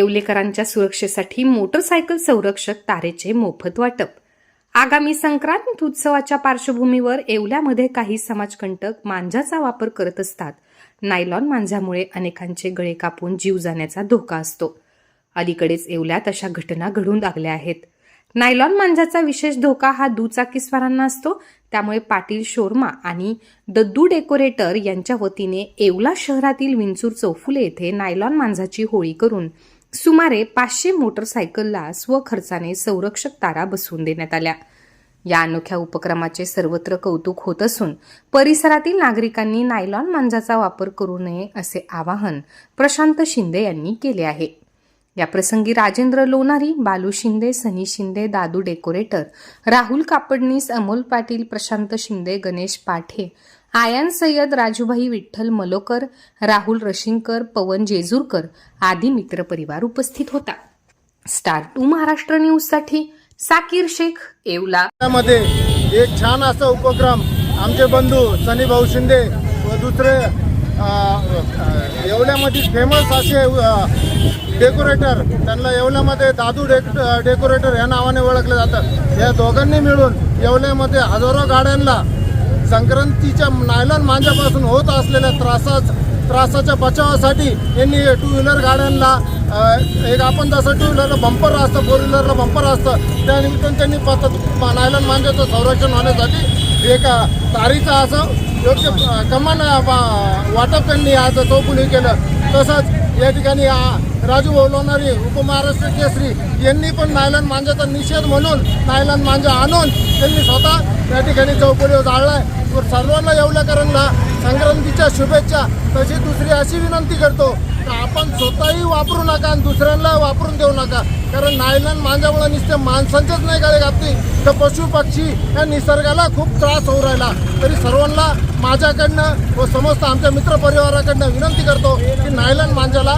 येवलेकरांच्या सुरक्षेसाठी मोटरसायकल संरक्षक तारेचे मोफत वाटप. आगामी संक्रांत उत्सवाच्या पार्श्वभूमीवर येवल्यामध्ये काही समाजकंटक मांजाचा वापर करत असतात. नायलॉन मांजामुळे अनेकांचे गळे कापून जीव जाण्याचा धोका असतो. अलीकडेच येवल्यात अशा घटना घडून लागल्या आहेत. नायलॉन मांजाचा विशेष धोका हा दुचाकीस्वारांना असतो. त्यामुळे पाटील शोरमा आणि दद्दू डेकोरेटर यांच्या वतीने येवला शहरातील विंचूर चौफुले येथे नायलॉन मांजाची होळी करून सुमारे पाचशे मोटरसायकलला स्वखर्चाने संरक्षक तारा बसवून देण्यात आल्या. या अनोख्या उपक्रमाचे सर्वत्र कौतुक होत असून परिसरातील नागरिकांनी नायलॉन मांजाचा वापर करू नये असे आवाहन प्रशांत शिंदे यांनी केले आहे. याप्रसंगी राजेंद्र लोणारी बालू शिंदे सनी शिंदे दादू डेकोरेटर राहुल कापडनीस अमोल पाटील प्रशांत शिंदे गणेश पाठे आयान सय्यद राजूभाई विठ्ठल मलोकर राहुल रशिंकर पवन जेजूरकर आदी मित्रपरिवार उपस्थित होता. स्टार टू महाराष्ट्र न्यूजसाठी साकीर शेख येवला. मध्ये एक छान असा उपक्रम आमचे बंधू सनी भाऊ शिंदे व दुसरे येवल्यामध्ये फेमस असे डेकोरेटर त्यांना येवल्यामध्ये दादू डेक डेकोरेटर या नावाने ओळखलं जातं. या दोघांनी मिळून येवल्यामध्ये हजारो गाड्यांना संक्रांतीच्या नायलॉन मांजापासून होत असलेल्या त्रासाच त्रासाच्या बचावासाठी यांनी टू व्हीलर गाड्यांना एक आपण जसं टू व्हीलरला बंपर असतं फोर व्हीलरला बंपर असतं त्यानिमित्तानं त्यांनी पत नायलॉन मांजाचं संरक्षण होण्यासाठी एक अ, तारीचं असं योग्य कमान वाटप त्यांनी आज चौकुली केलं. तसंच या ठिकाणी राजू भाऊ लोणारी उपमहाराष्ट्र केसरी यांनी पण नायलॉन मांजाचा निषेध म्हणून नायलॉन मांजा आणून त्यांनी स्वतः या ठिकाणी चौकोलीवर जाळलाय. तर सर्वांना येवल्याकरांना संक्रांतीच्या शुभेच्छा. तशी दुसरी अशी विनंती करतो तर आपण स्वतःही वापरू नका आणि दुसऱ्यांना वापरून देऊ नका. कारण नायलॉन मांजामुळे नुसते माणसांचेच नाही काय घातली तर पशु पक्षी या निसर्गाला खूप त्रास होऊ राहिला. तरी सर्वांना माझ्याकडनं व समस्त आमच्या मित्रपरिवाराकडनं विनंती करतो की नायलॉन मांजाला